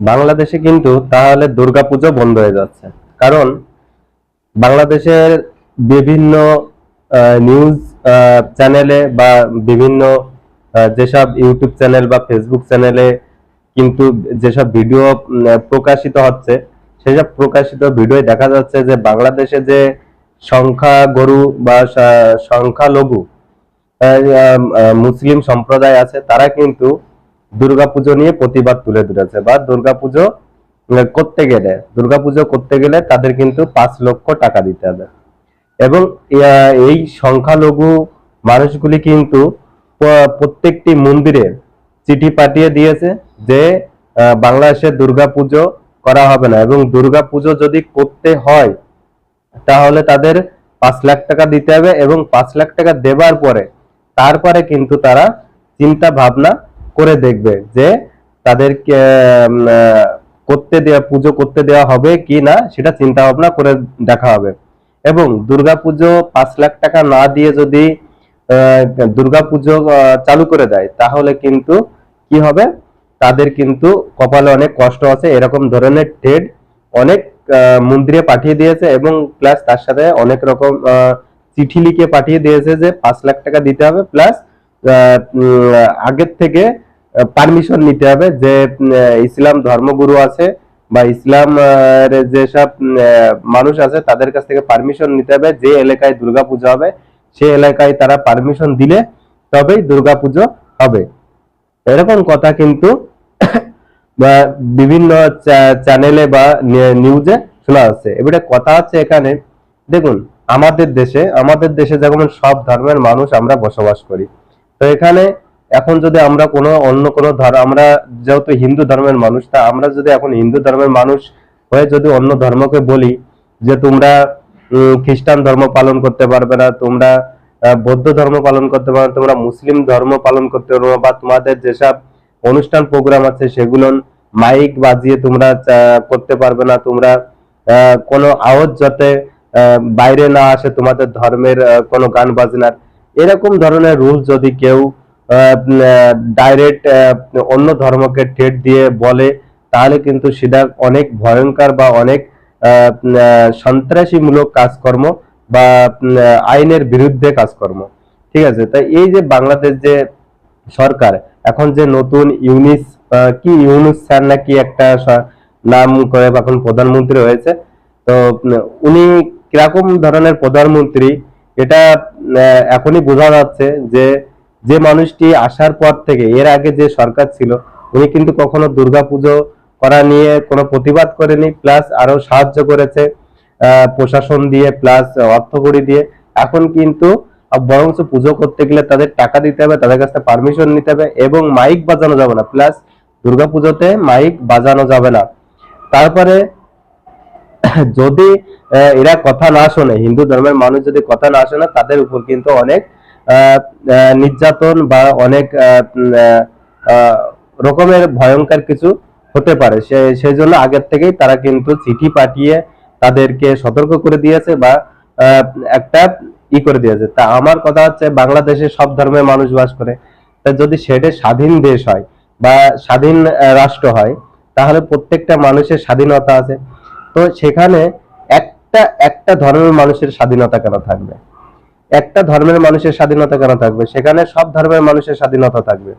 বাংলাদেশে কিন্তু তাহলে দুর্গাপুজো বন্ধ হয়ে যাচ্ছে। কারণ বাংলাদেশের বিভিন্ন নিউজ চ্যানেলে বা বিভিন্ন যেসব ইউটিউব চ্যানেল বা ফেসবুক চ্যানেলে কিন্তু যেসব ভিডিও প্রকাশিত হচ্ছে, সেসব প্রকাশিত ভিডিও দেখা যাচ্ছে যে বাংলাদেশে যে সংখ্যা গরু বা সংখ্যালঘু মুসলিম সম্প্রদায় আছে, তারা কিন্তু দুর্গাপুজো নিয়ে প্রতিবাদ তুলে ধরেছে বা দুর্গাপুজো করতে গেলে, দুর্গাপুজো করতে গেলে তাদের কিন্তু পাঁচ লক্ষ টাকা দিতে হবে। এবং এই সংখ্যালঘু মানুষগুলি কিন্তু প্রত্যেকটি মন্দিরে চিঠি পাঠিয়ে দিয়েছে যে বাংলাদেশে দুর্গাপুজো করা হবে না এবং দুর্গাপুজো যদি করতে হয়, তাহলে তাদের পাঁচ লাখ টাকা দিতে হবে এবং পাঁচ লাখ টাকা দেবার পরে, তারপরে কিন্তু তারা চিন্তা ভাবনা করে দেখবে যে তাদেরকে করতে দেওয়া পুজো করতে দেওয়া হবে কি না, সেটা চিন্তা ভাবনা করে দেখা হবে। এবং দুর্গাপুজো পাঁচ লাখ টাকা না দিয়ে যদি দুর্গাপুজো চালু করে দেয়, তাহলে কিন্তু কি হবে? তাদের কিন্তু কপালে অনেক কষ্ট আছে। এরকম ধরনের ট্রেড অনেক মন্দিরে পাঠিয়ে দিয়েছে এবং প্লাস তার সাথে অনেক রকম চিঠি লিখে পাঠিয়ে দিয়েছে যে পাঁচ লাখ টাকা দিতে হবে। প্লাস আগের থেকে পারমিশন নিতে হবে যে ইসলাম ধর্মগুরু আছে বা ইসলাম যেসব মানুষ আছে তাদের কাছ থেকে পারমিশন নিতে হবে। যে এলাকায় দুর্গাপূজা হবে সে এলাকায় তারা পারমিশন দিলে তবেই দুর্গাপুজো হবে। এরকম কথা কিন্তু বা বিভিন্ন চ্যানেলে বা নিউজে শোনা যাচ্ছে। এবারে কথা আছে এখানে, দেখুন, আমাদের দেশে আমাদের দেশে যেমন সব ধর্মের মানুষ আমরা বসবাস করি। তো এখানে এখন যদি আমরা কোনো অন্য কোনো ধর্ম আমরা যেহেতু হিন্দু ধর্মের মানুষ, তা আমরা যদি এখন হিন্দু ধর্মের মানুষ হয়ে যদি অন্য ধর্মকে বলি যে তোমরা খ্রিস্টান ধর্ম পালন করতে পারবে না, তোমরা বৌদ্ধ ধর্ম পালন করতে পারবে তোমরা মুসলিম ধর্ম পালন করতে পারবে বা তোমাদের যেসব অনুষ্ঠান প্রোগ্রাম আছে সেগুলো মাইক বাজিয়ে তোমরা করতে পারবে না, তোমরা কোনো আওয়াজ যাতে বাইরে না আসে তোমাদের ধর্মের কোনো গান বাজনার। এরকম ধরনের রুল যদি কেউ ডাইরেক্ট অন্য ধর্মকে ঠেট দিয়ে বলে, তাহলে কিন্তু সেটা অনেক ভয়ঙ্কর বা অনেক সন্ত্রাসীমূলক কাজকর্ম বা আইনের বিরুদ্ধে কাজকর্ম। ঠিক আছে? তাই এই যে বাংলাদেশ যে সরকার, এখন যে নতুন ইউনিস কি ইউনুস স্যার নাকি একটা নাম করে এখন প্রধানমন্ত্রী হয়েছে, তো উনি কীরকম ধরনের প্রধানমন্ত্রী, এটা এখনই বোঝা যাচ্ছে যে যে মানুষটি আসার পর থেকে, এর আগে যে সরকার ছিল, উনি কিন্তু কখনো দুর্গাপুজো করা নিয়ে কোনো প্রতিবাদ করেনি প্লাস আরও সাহায্য করেছে প্রশাসন দিয়ে প্লাস অর্থকড়ি দিয়ে। এখন কিন্তু বরঞ্চ পুজো করতে গেলে তাদের টাকা দিতে হবে, তাদের কাছে পারমিশন নিতে হবে এবং মাইক বাজানো যাবে না প্লাস দুর্গাপুজোতে মাইক বাজানো যাবে না। তারপরে, যদি এরা কথা না শোনে, হিন্দু ধর্মের মানুষ যদি কথা না শোনে, তাদের উপর কিন্তু অনেক নির্যাতন বা অনেক রকমের ভয়ঙ্কর কিছু হতে পারে। সেই জন্য আগের থেকেই তারা কিন্তু চিঠি পাঠিয়ে তাদেরকে সতর্ক করে দিয়েছে বা একটা ই করে দিয়েছে। তা আমার কথা হচ্ছে বাংলাদেশে সব ধর্মের মানুষ বাস করে। তা যদি সেটা স্বাধীন দেশ হয় বা স্বাধীন রাষ্ট্র হয়, তাহলে প্রত্যেকটা মানুষের স্বাধীনতা আছে। তো সেখানে একটা একটা ধর্মের মানুষের স্বাধীনতা কেন থাকবে? একটা ধর্মের মানুষের স্বাধীনতা কেন থাকবে? সেখানে সব ধর্মের মানুষের স্বাধীনতা থাকবে।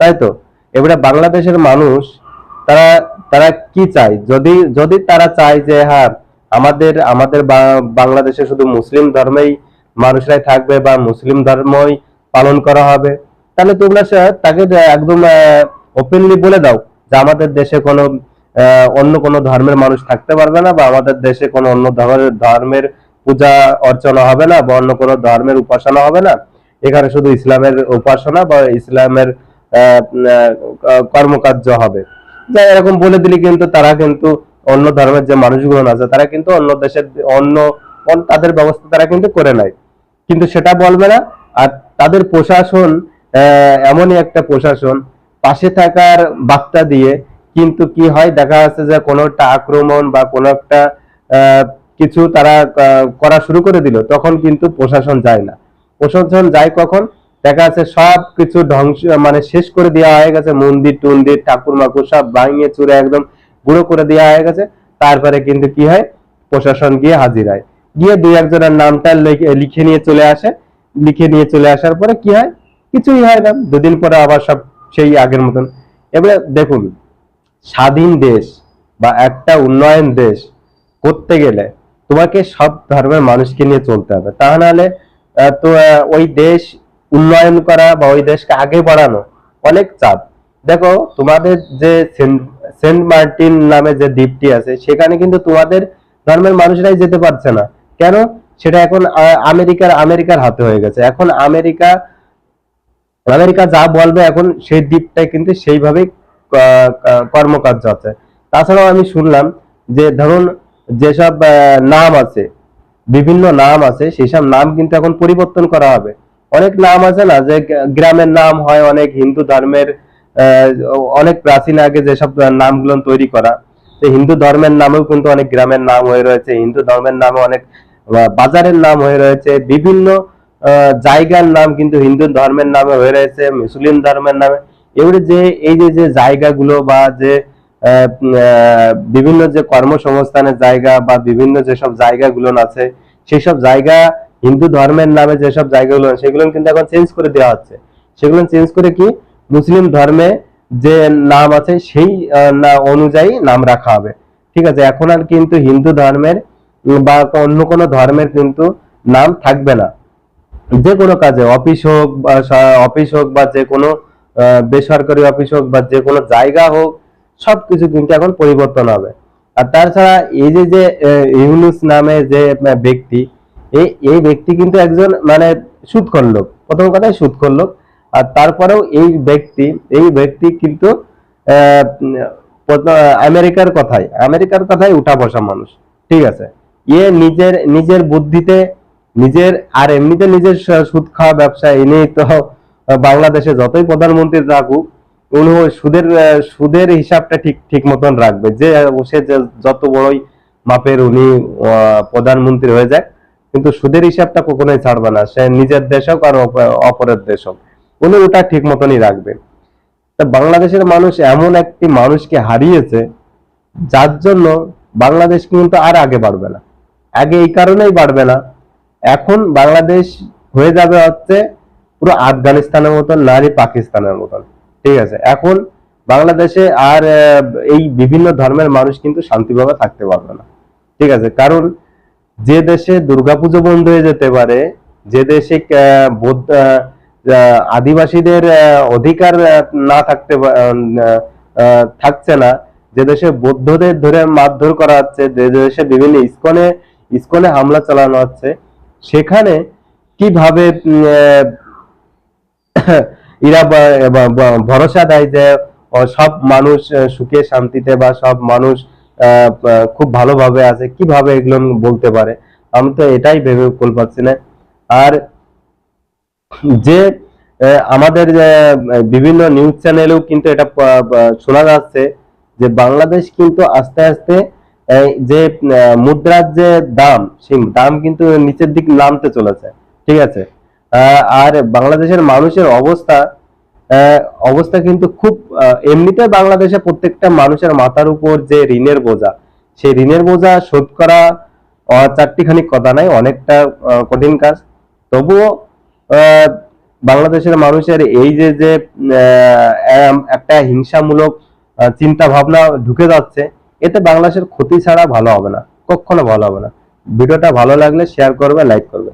তাই তো? এবারে বাংলাদেশের মানুষ, তারা তারা কি চায়? যদি যদি তারা চায় যে হ্যাঁ আমাদের আমাদের বাংলাদেশে শুধু মুসলিম ধর্মেই মানুষরাই থাকবে বা মুসলিম ধর্মই পালন করা হবে, তাহলে তোমরা তাকে একদম ওপেনলি বলে দাও যে আমাদের দেশে কোনো অন্য কোনো ধর্মের মানুষ থাকতে পারবে না বা আমাদের দেশে কোনো অন্য ধর্মের ধর্মের পূজা অর্চনা হবে না বা অন্য কোনো ধর্মের উপাসনা হবে না। এখানে শুধু ইসলামের উপাসনা বা ইসলামের কর্মকার্য হবে। যা এরকম বলে দিলে কিন্তু তারা কিন্তু অন্য ধর্মের যে মানুষগুলো আছে, তারা কিন্তু অন্য দেশের, অন্য তাদের ব্যবস্থা তারা কিন্তু করে নেয়। কিন্তু সেটা বলবে না। আর তাদের প্রশাসন এমনই একটা প্রশাসন, পাশে থাকার বার্তা দিয়ে কিন্তু কি হয়, দেখা যাচ্ছে যে কোনো একটা আক্রমণ বা কোনো একটা কিছু তারা করা শুরু করে দিল, তখন কিন্তু প্রশাসন যায় না। প্রশাসন যায় কখন? দেখা যাচ্ছে সব কিছু ধ্বংস মানে শেষ করে দেওয়া হয়ে গেছে, মন্দির টন্দির ঠাকুর মাকুর সব ভাঙিয়ে চুরে একদম গুঁড়ো করে দেওয়া হয়ে গেছে। তারপরে কিন্তু কি হয়? প্রশাসন গিয়ে হাজির হয়। গিয়ে দুই একজনের নামটা লিখে- লিখে নিয়ে চলে আসে। লিখে নিয়ে চলে আসার পরে কি হয়? কিছুই হয় না। দুদিন পরে আবার সব সেই আগের মতন। এবারে দেখুন, স্বাধীন দেশ বা একটা উন্নয়ন দেশ করতে গেলে তোমাকে সব ধর্মের মানুষকে নিয়ে চলতে হবে। তা নাহলে তো ওই দেশ উন্নয়ন করা বা ওই দেশকে আগে বাড়ানো অনেক চাপ। দেখো, তোমাদের যে সেন্ট মার্টিন নামে যে দ্বীপটি আছে, সেখানে কিন্তু তোমাদের ধর্মের মানুষরাই যেতে পারছে না। কেন? সেটা এখন আমেরিকার আমেরিকার হাতে হয়ে গেছে। এখন আমেরিকা আমেরিকা যা বলবে এখন সেই দ্বীপটাই কিন্তু সেইভাবেই কর্মকার্য আছে তাছাড়াও আমি শুনলাম যে, ধরুন যেসব নাম আছে, বিভিন্ন নাম আছে, সেসব নাম কিন্তু এখন পরিবর্তন করা হবে। অনেক নাম আছে না যে গ্রামের নাম হয়, অনেক হিন্দু ধর্মের অনেক প্রাচীন আগে যেসব নামগুলো তৈরি করা হিন্দু ধর্মের নামেও কিন্তু অনেক গ্রামের নাম হয়ে রয়েছে, হিন্দু ধর্মের নামে অনেক বাজারের নাম হয়ে রয়েছে, বিভিন্ন জায়গার নাম কিন্তু হিন্দু ধর্মের নামে হয়ে রয়েছে, মুসলিম ধর্মের নামে। এবারে যে, এই যে যে জায়গাগুলো বা যে বিভিন্ন যে কর্মসংস্থানের জায়গা বা বিভিন্ন যেসব জায়গাগুলো আছে সেই সব জায়গা হিন্দু ধর্মের নামে যেসব জায়গাগুলো সেগুলো কিন্তু এখন চেঞ্জ করে দেওয়া হচ্ছে। সেগুলো চেঞ্জ করে কি? মুসলিম ধর্মে যে নাম আছে, সেই অনুযায়ী নাম রাখা হবে। ঠিক আছে, এখন আর কিন্তু হিন্দু ধর্মের বা অন্য কোনো ধর্মের কিন্তু নাম থাকবে না। যে কোনো কাজে, অফিস হোক বা অফিস হোক বা যে কোনো বেসরকারি অফিস হোক বা যে কোনো জায়গা হোক সবকিছু কিন্তু এখন পরিবর্তন হবে। আর তাছাড়া এই যে যে ইউনুস নামে যে ব্যক্তি এই এই ব্যক্তি কিন্তু একজন মানে সুদখোর লোক। প্রথম কথাই সুদখোর লোক। আর তারপরেও এই ব্যক্তি এই ব্যক্তি কিন্তু আমেরিকার কথাই আমেরিকার কথাই উঠা বসা মানুষ। ঠিক আছে? ইয়ে নিজের নিজের বুদ্ধিতে, নিজের, আর এমনিতে নিজের সুদ খাওয়া ব্যবসা ইনি তো বাংলাদেশে যতই প্রধানমন্ত্রী থাকুক উনি ওই সুদের সুদের হিসাবটা ঠিক ঠিক মতন রাখবে। যে, সে যত বড়ই মাপের উনি প্রধানমন্ত্রী হয়ে যায় কিন্তু সুদের হিসাবটা কখনোই ছাড়বে না। সে নিজের দেশ হোক আর অপ- অপরের দেশ হোক। উনি ওটা ঠিক মতনই রাখবে। তা বাংলাদেশের মানুষ এমন একটি মানুষকে হারিয়েছে, যার জন্য বাংলাদেশ কিন্তু আর আগে বাড়বে না। আগে এই কারণেই বাড়বে না। এখন বাংলাদেশ হয়ে যাবে হচ্ছে পুরো আফগানিস্তানের মতন, নারী পাকিস্তানের মতন। ঠিক আছে। এখন বাংলাদেশে আর এই বিভিন্ন ধর্মের মানুষ কিন্তু শান্তিভাবে থাকতে পারবে না। ঠিক আছে, কারণ যে দেশে দুর্গাপুজো বন্ধ হয়ে যেতে পারে, যে দেশে বৌদ্ধ আদিবাসীদের অধিকার না থাকতে থাকছে না, যে দেশে বৌদ্ধদের ধরে মারধর করা হচ্ছে, যে দেশে বিভিন্ন ইস্কনে ইস্কনে হামলা চালানো হচ্ছে, সেখানে কীভাবে এরা ভরসা দেয় যে সব মানুষ সুখে শান্তিতে বা সব মানুষ খুব ভালোভাবে আছে, কীভাবে এগুলো বলতে পারে? আমি তো এটাই ভেবে কুল পাচ্ছি না। আর যে আমাদের বিভিন্ন নিউজ চ্যানেলেও কিন্তু এটা শোনা যাচ্ছে যে, বাংলাদেশ কিন্তু আস্তে আস্তে যে মুদ্রার যে দাম, সেই দাম কিন্তু নিচের দিকে নামতে চলেছে। ঠিক আছে? আর বাংলাদেশের মানুষের অবস্থা অবস্থা কিন্তু খুব এমনিতে বাংলাদেশে প্রত্যেকটা মানুষের মাথার উপর যে ঋণের বোঝা, সেই ঋণের বোঝা শোধ করা চারটিখানি কথা নাই, অনেকটা কঠিন কাজ। তবুও বাংলাদেশের মানুষের এই যে যে একটা হিংসামূলক চিন্তা ভাবনা ঢুকে যাচ্ছে, এতে বাংলাদেশের ক্ষতি ছাড়া ভালো হবে না, কখনো ভালো হবে না। ভিডিওটা ভালো লাগলে শেয়ার করবে লাইক করবে।